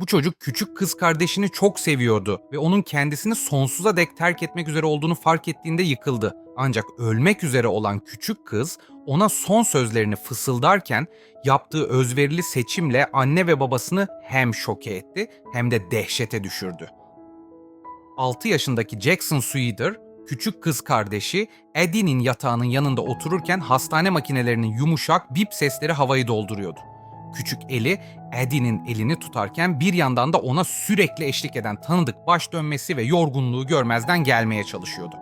Bu çocuk küçük kız kardeşini çok seviyordu ve onun kendisini sonsuza dek terk etmek üzere olduğunu fark ettiğinde yıkıldı. Ancak ölmek üzere olan küçük kız ona son sözlerini fısıldarken yaptığı özverili seçimle anne ve babasını hem şoke etti hem de dehşete düşürdü. 6 yaşındaki Jackson Sweeter, küçük kız kardeşi Eddie'nin yatağının yanında otururken hastane makinelerinin yumuşak bip sesleri havayı dolduruyordu. Küçük eli Eddie'nin elini tutarken bir yandan da ona sürekli eşlik eden tanıdık baş dönmesi ve yorgunluğu görmezden gelmeye çalışıyordu.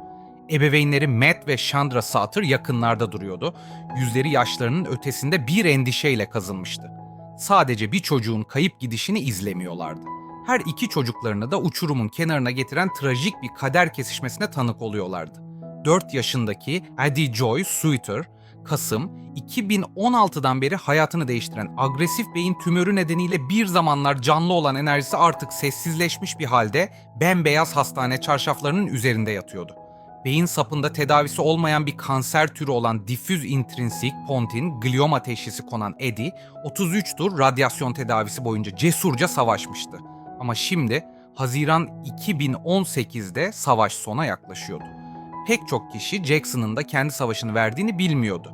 Ebeveynleri Matt ve Chandra Sutter yakınlarda duruyordu. Yüzleri yaşlarının ötesinde bir endişeyle kazınmıştı. Sadece bir çocuğun kayıp gidişini izlemiyorlardı. Her iki çocuklarını da uçurumun kenarına getiren trajik bir kader kesişmesine tanık oluyorlardı. 4 yaşındaki Eddie Joy Sweeter, Kasım 2016'dan beri hayatını değiştiren agresif beyin tümörü nedeniyle bir zamanlar canlı olan enerjisi artık sessizleşmiş bir halde bembeyaz hastane çarşaflarının üzerinde yatıyordu. Beyin sapında tedavisi olmayan bir kanser türü olan difüz intrinsik pontin glioma teşhisi konan Eddie, 33 tur radyasyon tedavisi boyunca cesurca savaşmıştı. Ama şimdi Haziran 2018'de savaş sona yaklaşıyordu. Pek çok kişi Jackson'ın da kendi savaşını verdiğini bilmiyordu.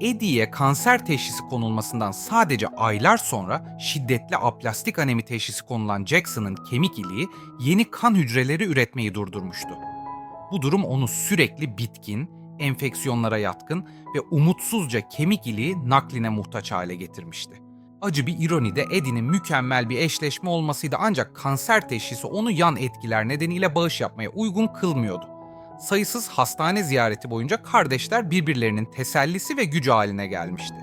Eddie'ye kanser teşhisi konulmasından sadece aylar sonra şiddetli aplastik anemi teşhisi konulan Jackson'ın kemik iliği yeni kan hücreleri üretmeyi durdurmuştu. Bu durum onu sürekli bitkin, enfeksiyonlara yatkın ve umutsuzca kemik iliği nakline muhtaç hale getirmişti. Acı bir ironi de Eddie'nin mükemmel bir eşleşme olmasıydı ancak kanser teşhisi onu yan etkiler nedeniyle bağış yapmaya uygun kılmıyordu. Sayısız hastane ziyareti boyunca kardeşler birbirlerinin tesellisi ve gücü haline gelmişti.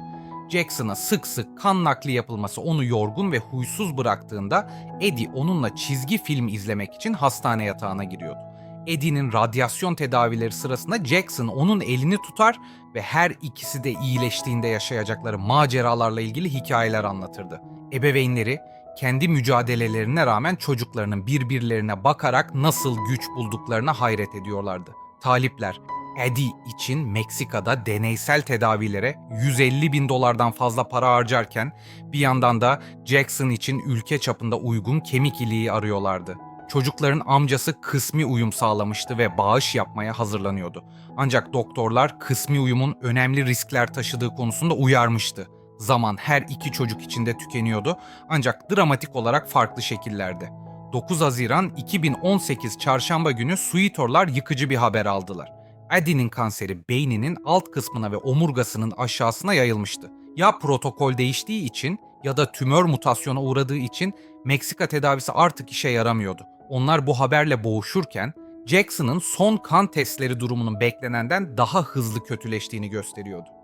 Jackson'a sık sık kan nakli yapılması onu yorgun ve huysuz bıraktığında Eddie onunla çizgi film izlemek için hastane yatağına giriyordu. Eddie'nin radyasyon tedavileri sırasında Jackson onun elini tutar ve her ikisi de iyileştiğinde yaşayacakları maceralarla ilgili hikayeler anlatırdı. Ebeveynleri kendi mücadelelerine rağmen çocuklarının birbirlerine bakarak nasıl güç bulduklarına hayret ediyorlardı. Talipler Eddie için Meksika'da deneysel tedavilere 150 bin dolardan fazla para harcarken bir yandan da Jackson için ülke çapında uygun kemik iliği arıyorlardı. Çocukların amcası kısmi uyum sağlamıştı ve bağış yapmaya hazırlanıyordu. Ancak doktorlar kısmi uyumun önemli riskler taşıdığı konusunda uyarmıştı. Zaman her iki çocuk için de tükeniyordu ancak dramatik olarak farklı şekillerde. 9 Haziran 2018 çarşamba günü Suitorlar yıkıcı bir haber aldılar. Eddie'nin kanseri beyninin alt kısmına ve omurgasının aşağısına yayılmıştı. Ya protokol değiştiği için ya da tümör mutasyona uğradığı için Meksika tedavisi artık işe yaramıyordu. Onlar bu haberle boğuşurken Jackson'ın son kan testleri durumunun beklenenden daha hızlı kötüleştiğini gösteriyordu.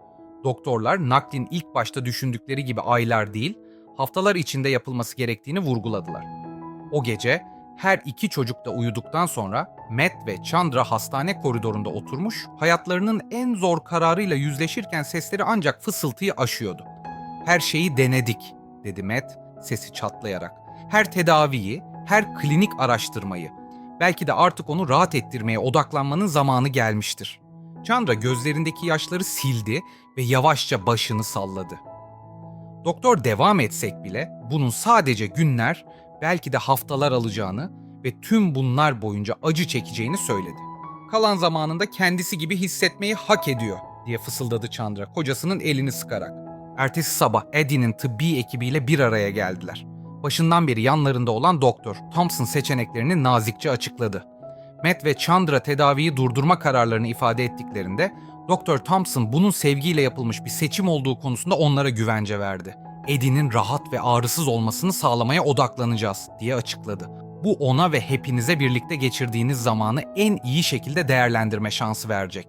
Doktorlar naklin ilk başta düşündükleri gibi aylar değil, haftalar içinde yapılması gerektiğini vurguladılar. O gece her iki çocuk da uyuduktan sonra Matt ve Chandra hastane koridorunda oturmuş, hayatlarının en zor kararıyla yüzleşirken sesleri ancak fısıltıyı aşıyordu. Her şeyi denedik, dedi Matt sesi çatlayarak. Her tedaviyi, her klinik araştırmayı. Belki de artık onu rahat ettirmeye odaklanmanın zamanı gelmiştir. Chandra gözlerindeki yaşları sildi ve yavaşça başını salladı. Doktor devam etsek bile bunun sadece günler, belki de haftalar alacağını ve tüm bunlar boyunca acı çekeceğini söyledi. Kalan zamanında kendisi gibi hissetmeyi hak ediyor diye fısıldadı Chandra kocasının elini sıkarak. Ertesi sabah Eddie'nin tıbbi ekibiyle bir araya geldiler. Başından beri yanlarında olan doktor Thompson seçeneklerini nazikçe açıkladı. Matt ve Chandra tedaviyi durdurma kararlarını ifade ettiklerinde Dr. Thompson bunun sevgiyle yapılmış bir seçim olduğu konusunda onlara güvence verdi. Eddie'nin rahat ve ağrısız olmasını sağlamaya odaklanacağız diye açıkladı. Bu ona ve hepinize birlikte geçirdiğiniz zamanı en iyi şekilde değerlendirme şansı verecek.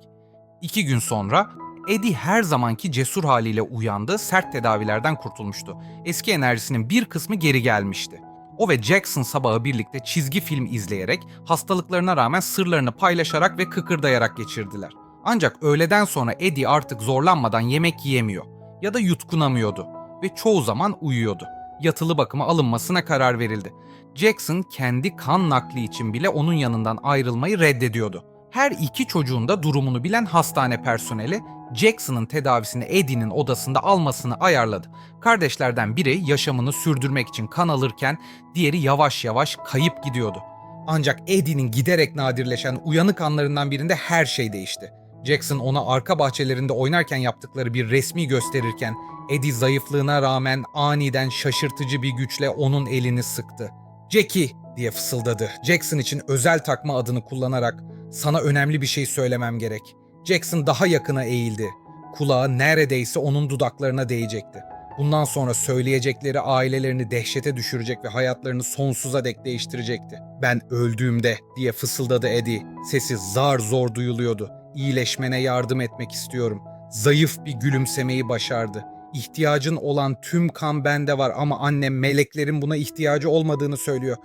İki gün sonra Eddie her zamanki cesur haliyle uyandı, sert tedavilerden kurtulmuştu. Eski enerjisinin bir kısmı geri gelmişti. O ve Jackson sabahı birlikte çizgi film izleyerek, hastalıklarına rağmen sırlarını paylaşarak ve kıkırdayarak geçirdiler. Ancak öğleden sonra Eddie artık zorlanmadan yemek yiyemiyor ya da yutkunamıyordu ve çoğu zaman uyuyordu. Yatılı bakıma alınmasına karar verildi. Jackson kendi kan nakli için bile onun yanından ayrılmayı reddediyordu. Her iki çocuğun da durumunu bilen hastane personeli Jackson'ın tedavisini Eddie'nin odasında almasını ayarladı. Kardeşlerden biri yaşamını sürdürmek için kan alırken diğeri yavaş yavaş kayıp gidiyordu. Ancak Eddie'nin giderek nadirleşen uyanık anlarından birinde her şey değişti. Jackson ona arka bahçelerinde oynarken yaptıkları bir resmi gösterirken Eddie zayıflığına rağmen aniden şaşırtıcı bir güçle onun elini sıktı. Jackie diye fısıldadı. Jackson için özel takma adını kullanarak sana önemli bir şey söylemem gerek. Jackson daha yakına eğildi. Kulağı neredeyse onun dudaklarına değecekti. Bundan sonra söyleyecekleri ailelerini dehşete düşürecek ve hayatlarını sonsuza dek değiştirecekti. Ben öldüğümde diye fısıldadı Eddie. Sesi zar zor duyuluyordu. İyileşmene yardım etmek istiyorum. Zayıf bir gülümsemeyi başardı. İhtiyacın olan tüm kan bende var ama annem meleklerin buna ihtiyacı olmadığını söylüyor.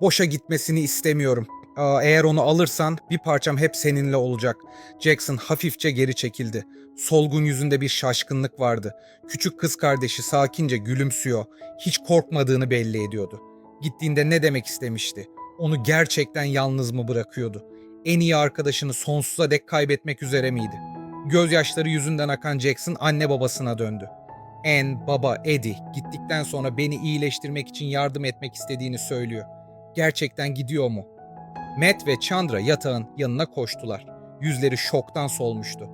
Boşa gitmesini istemiyorum. Eğer onu alırsan bir parçam hep seninle olacak. Jackson hafifçe geri çekildi. Solgun yüzünde bir şaşkınlık vardı. Küçük kız kardeşi sakince gülümsüyor. Hiç korkmadığını belli ediyordu. Gittiğinde ne demek istemişti? Onu gerçekten yalnız mı bırakıyordu? En iyi arkadaşını sonsuza dek kaybetmek üzere miydi? Gözyaşları yüzünden akan Jackson anne babasına döndü. En, baba, Eddie gittikten sonra beni iyileştirmek için yardım etmek istediğini söylüyor. Gerçekten gidiyor mu? Matt ve Chandra yatağın yanına koştular. Yüzleri şoktan solmuştu.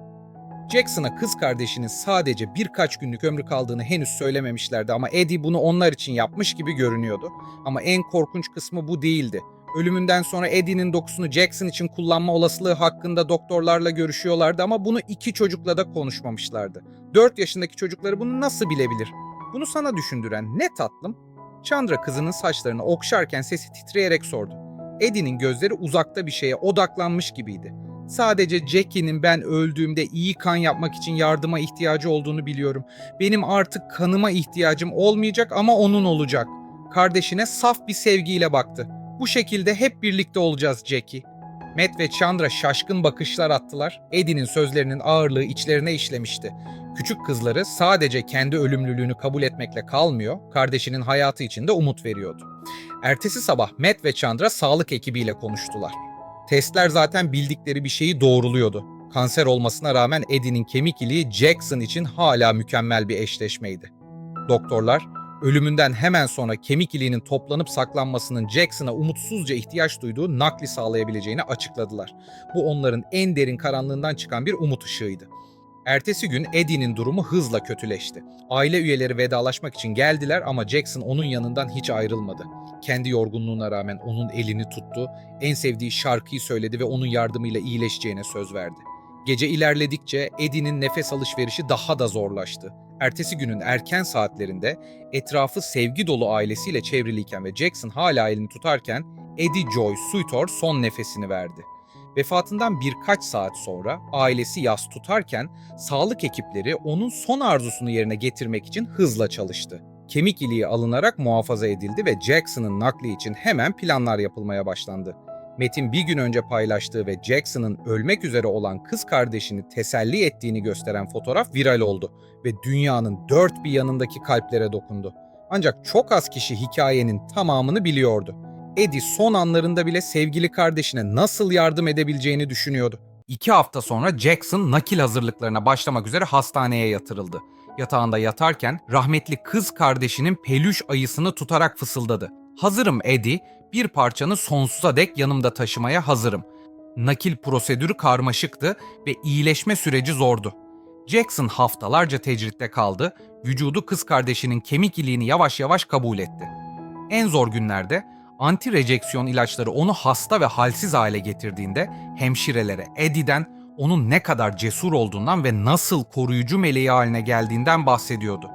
Jackson'a kız kardeşinin sadece birkaç günlük ömrü kaldığını henüz söylememişlerdi ama Eddie bunu onlar için yapmış gibi görünüyordu. Ama en korkunç kısmı bu değildi. Ölümünden sonra Eddie'nin dokusunu Jackson için kullanma olasılığı hakkında doktorlarla görüşüyorlardı ama bunu iki çocukla da konuşmamışlardı. 4 yaşındaki çocukları bunu nasıl bilebilir? Bunu sana düşündüren ne tatlım? Chandra kızının saçlarını okşarken sesi titreyerek sordu. Eddie'nin gözleri uzakta bir şeye odaklanmış gibiydi. Sadece Jackie'nin ben öldüğümde iyi kan yapmak için yardıma ihtiyacı olduğunu biliyorum. Benim artık kanıma ihtiyacım olmayacak ama onun olacak. Kardeşine saf bir sevgiyle baktı. Bu şekilde hep birlikte olacağız Jackie. Matt ve Chandra şaşkın bakışlar attılar. Eddie'nin sözlerinin ağırlığı içlerine işlemişti. Küçük kızları sadece kendi ölümlülüğünü kabul etmekle kalmıyor, kardeşinin hayatı için de umut veriyordu. Ertesi sabah Matt ve Chandra sağlık ekibiyle konuştular. Testler zaten bildikleri bir şeyi doğruluyordu. Kanser olmasına rağmen Eddie'nin kemik iliği Jackson için hala mükemmel bir eşleşmeydi. Doktorlar, ölümünden hemen sonra kemik iliğinin toplanıp saklanmasının Jackson'a umutsuzca ihtiyaç duyduğu nakli sağlayabileceğini açıkladılar. Bu onların en derin karanlığından çıkan bir umut ışığıydı. Ertesi gün Eddie'nin durumu hızla kötüleşti. Aile üyeleri vedalaşmak için geldiler ama Jackson onun yanından hiç ayrılmadı. Kendi yorgunluğuna rağmen onun elini tuttu, en sevdiği şarkıyı söyledi ve onun yardımıyla iyileşeceğine söz verdi. Gece ilerledikçe Eddie'nin nefes alışverişi daha da zorlaştı. Ertesi günün erken saatlerinde etrafı sevgi dolu ailesiyle çevriliyken ve Jackson hala elini tutarken Eddie Joy Suitor son nefesini verdi. Vefatından birkaç saat sonra ailesi yas tutarken sağlık ekipleri onun son arzusunu yerine getirmek için hızla çalıştı. Kemik iliği alınarak muhafaza edildi ve Jackson'ın nakli için hemen planlar yapılmaya başlandı. Metin bir gün önce paylaştığı ve Jackson'ın ölmek üzere olan kız kardeşini teselli ettiğini gösteren fotoğraf viral oldu ve dünyanın dört bir yanındaki kalplere dokundu. Ancak çok az kişi hikayenin tamamını biliyordu. Eddie son anlarında bile sevgili kardeşine nasıl yardım edebileceğini düşünüyordu. İki hafta sonra Jackson nakil hazırlıklarına başlamak üzere hastaneye yatırıldı. Yatağında yatarken rahmetli kız kardeşinin peluş ayısını tutarak fısıldadı. Hazırım Eddie, bir parçanı sonsuza dek yanımda taşımaya hazırım. Nakil prosedürü karmaşıktı ve iyileşme süreci zordu. Jackson haftalarca tecritte kaldı, vücudu kız kardeşinin kemik iliğini yavaş yavaş kabul etti. En zor günlerde anti-rejeksiyon ilaçları onu hasta ve halsiz hale getirdiğinde hemşirelere Eddie'den onun ne kadar cesur olduğundan ve nasıl koruyucu meleği haline geldiğinden bahsediyordu.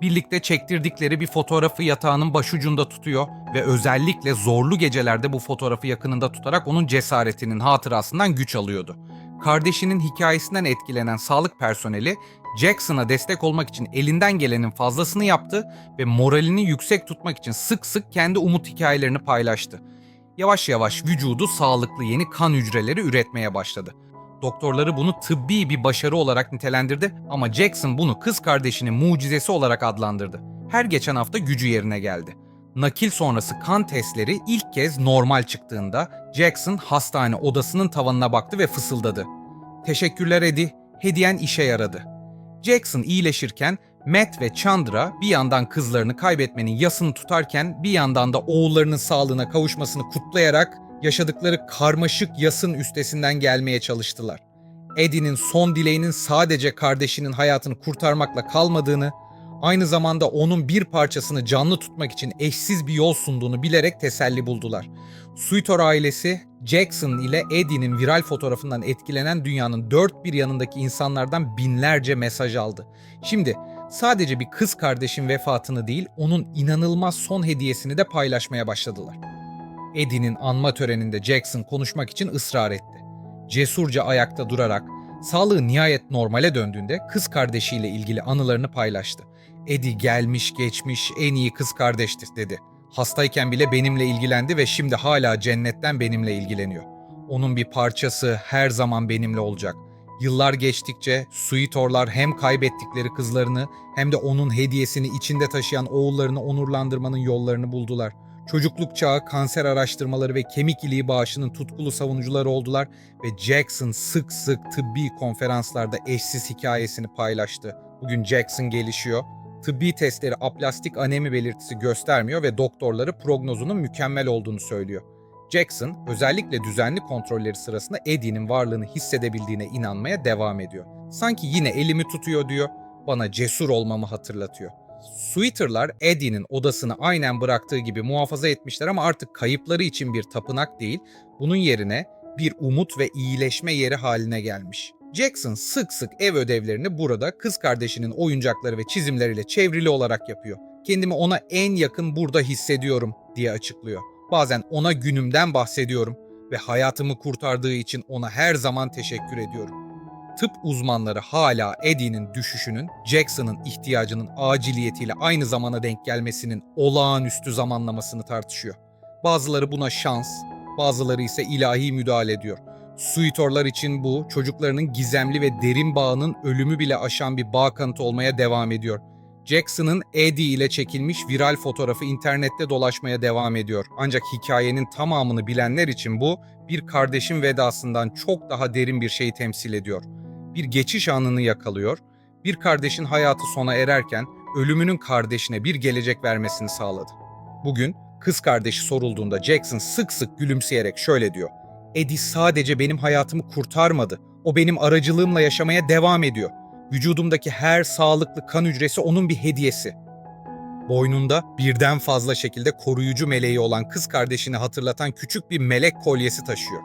Birlikte çektirdikleri bir fotoğrafı yatağının başucunda tutuyor ve özellikle zorlu gecelerde bu fotoğrafı yakınında tutarak onun cesaretinin hatırasından güç alıyordu. Kardeşinin hikayesinden etkilenen sağlık personeli Jackson'a destek olmak için elinden gelenin fazlasını yaptı ve moralini yüksek tutmak için sık sık kendi umut hikayelerini paylaştı. Yavaş yavaş vücudu sağlıklı yeni kan hücreleri üretmeye başladı. Doktorları bunu tıbbi bir başarı olarak nitelendirdi ama Jackson bunu kız kardeşinin mucizesi olarak adlandırdı. Her geçen hafta gücü yerine geldi. Nakil sonrası kan testleri ilk kez normal çıktığında Jackson hastane odasının tavanına baktı ve fısıldadı. Teşekkürler Eddie. hediyen işe yaradı. Jackson iyileşirken Matt ve Chandra bir yandan kızlarını kaybetmenin yasını tutarken bir yandan da oğullarının sağlığına kavuşmasını kutlayarak yaşadıkları karmaşık yasın üstesinden gelmeye çalıştılar. Eddie'nin son dileğinin sadece kardeşinin hayatını kurtarmakla kalmadığını, aynı zamanda onun bir parçasını canlı tutmak için eşsiz bir yol sunduğunu bilerek teselli buldular. Suitor ailesi Jackson ile Eddie'nin viral fotoğrafından etkilenen dünyanın dört bir yanındaki insanlardan binlerce mesaj aldı. Şimdi sadece bir kız kardeşin vefatını değil, onun inanılmaz son hediyesini de paylaşmaya başladılar. Eddie'nin anma töreninde Jackson konuşmak için ısrar etti. Cesurca ayakta durarak sağlığı nihayet normale döndüğünde kız kardeşiyle ilgili anılarını paylaştı. Eddie gelmiş geçmiş en iyi kız kardeştir dedi. Hastayken bile benimle ilgilendi ve şimdi hala cennetten benimle ilgileniyor. Onun bir parçası her zaman benimle olacak. Yıllar geçtikçe Suitorlar hem kaybettikleri kızlarını hem de onun hediyesini içinde taşıyan oğullarını onurlandırmanın yollarını buldular. Çocukluk çağı kanser araştırmaları ve kemik iliği bağışının tutkulu savunucuları oldular ve Jackson sık sık tıbbi konferanslarda eşsiz hikayesini paylaştı. Bugün Jackson gelişiyor. Tıbbi testleri aplastik anemi belirtisi göstermiyor ve doktorları prognozunun mükemmel olduğunu söylüyor. Jackson özellikle düzenli kontrolleri sırasında Eddie'nin varlığını hissedebildiğine inanmaya devam ediyor. Sanki yine elimi tutuyor diyor, bana cesur olmamı hatırlatıyor. Sweeter'lar Eddie'nin odasını aynen bıraktığı gibi muhafaza etmişler ama artık kayıpları için bir tapınak değil, bunun yerine bir umut ve iyileşme yeri haline gelmiş. Jackson sık sık ev ödevlerini burada kız kardeşinin oyuncakları ve çizimleriyle çevrili olarak yapıyor. Kendimi ona en yakın burada hissediyorum diye açıklıyor. Bazen ona günümden bahsediyorum ve hayatımı kurtardığı için ona her zaman teşekkür ediyorum. Tıp uzmanları hala Eddie'nin düşüşünün Jackson'ın ihtiyacının aciliyetiyle aynı zamana denk gelmesinin olağanüstü zamanlamasını tartışıyor. Bazıları buna şans, bazıları ise ilahi müdahale ediyor. Suitorlar için bu çocuklarının gizemli ve derin bağının ölümü bile aşan bir bağ kanıtı olmaya devam ediyor. Jackson'ın Eddie ile çekilmiş viral fotoğrafı internette dolaşmaya devam ediyor. Ancak hikayenin tamamını bilenler için bu bir kardeşin vedasından çok daha derin bir şeyi temsil ediyor. Bir geçiş anını yakalıyor. Bir kardeşin hayatı sona ererken ölümünün kardeşine bir gelecek vermesini sağladı. Bugün kız kardeşi sorulduğunda Jackson sık sık gülümseyerek şöyle diyor. Eddie sadece benim hayatımı kurtarmadı. O benim aracılığımla yaşamaya devam ediyor. Vücudumdaki her sağlıklı kan hücresi onun bir hediyesi. Boynunda birden fazla şekilde koruyucu meleği olan kız kardeşini hatırlatan küçük bir melek kolyesi taşıyor.